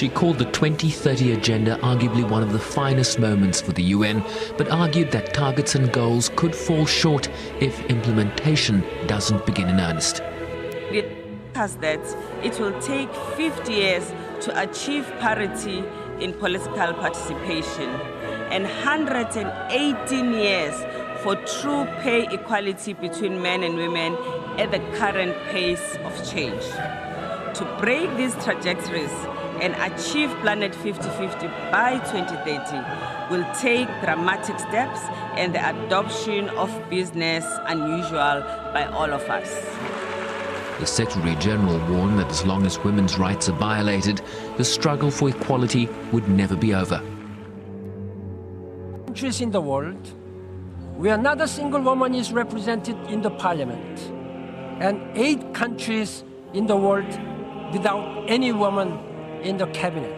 She called the 2030 agenda arguably one of the finest moments for the UN, but argued that targets and goals could fall short if implementation doesn't begin in earnest. It has that it will take 50 years to achieve parity in political participation and 118 years for true pay equality between men and women at the current pace of change. To break these trajectories and achieve Planet 50-50 by 2030 will take dramatic steps and the adoption of business unusual by all of us. The Secretary General warned that as long as women's rights are violated, the struggle for equality would never be over. countries in the world where not a single woman is represented in the parliament, and eight countries in the world without any woman in the cabinet.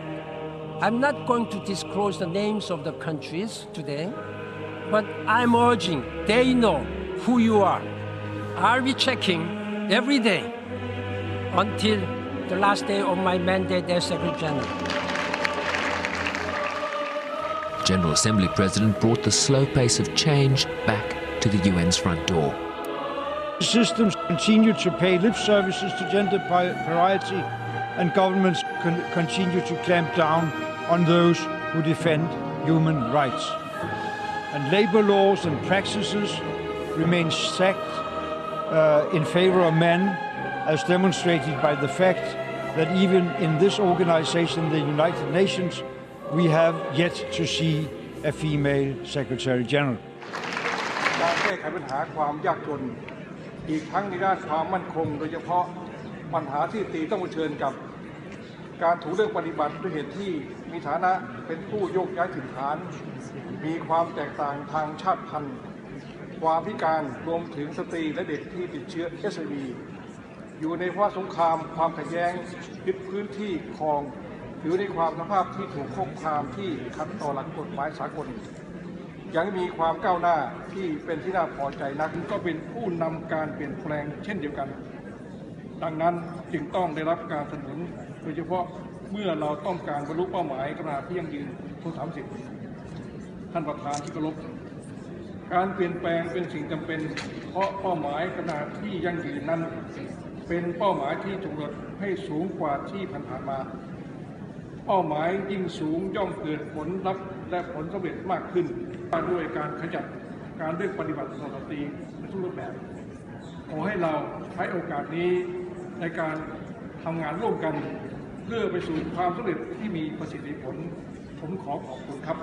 I'm not going to disclose the names of the countries today, but I'm urging they know who you are. I'll be checking every day until the last day of my mandate as Secretary General. General Assembly President brought the slow pace of change back to the UN's front door. Systems continue to pay lip services to gender pri- parity, and governments con- continue to clamp down on those who defend human rights. And labor laws and practices remain stacked uh, in favor of men, as demonstrated by the fact that even in this organization, the United Nations, we have yet to see a female Secretary General. การแก้ไขปัญหาความยากจน อีกทั้งในด้านความมั่นคง โดยเฉพาะปัญหาที่ตีต้องเผชิญกับ การถูเลือกปฏิบัติด้วยเหตุที่มีฐานะเป็นผู้โยกย้ายถิ่นฐาน มีความแตกต่างทางชาติพันธุ์ความพิการรวมถึงสตรีและเด็กที่ติดเชื้อเอสวีอยู่ในภาวะสงครามความขัดแย้งยึดพื้นที่ครอง อยู่ในความสภาพที่ถูกคุกคามที่ขัดต่อหลักกฎหมายสากล ยังมีความก้าวหน้าที่เป็นที่น่าพอใจนักก็เป็นผู้นำการเปลี่ยนแปลงเช่นเดียวกัน ดังนั้นจึงต้องได้รับการสนับสนุน โดยเฉพาะเมื่อเราต้องการบรรลุเป้าหมายกระดาที่ยั่งยืนทุกสามสิบท่านประธานที่เคารพการเปลี่ยนแปลงเป็นสิ่งจำเป็น เพราะเป้าหมายกระดที่ยั่งยืนนั้น เป็นเป้าหมายที่ถูกกำหนดให้สูงกว่าที่ผ่านมา เป้าหมายยิ่งสูงย่อมเกิดผลลัพธ์และผลสำเร็จมากขึ้นด้วยการขยับการเลือกปฏิบัติต่อสตรีในทุกรูปแบบ ขอให้เราใช้โอกาสนี้ ในการทำงานร่วมกันเพื่อไปสู่ความสำเร็จที่มีประสิทธิผลผมขอขอบคุณครับ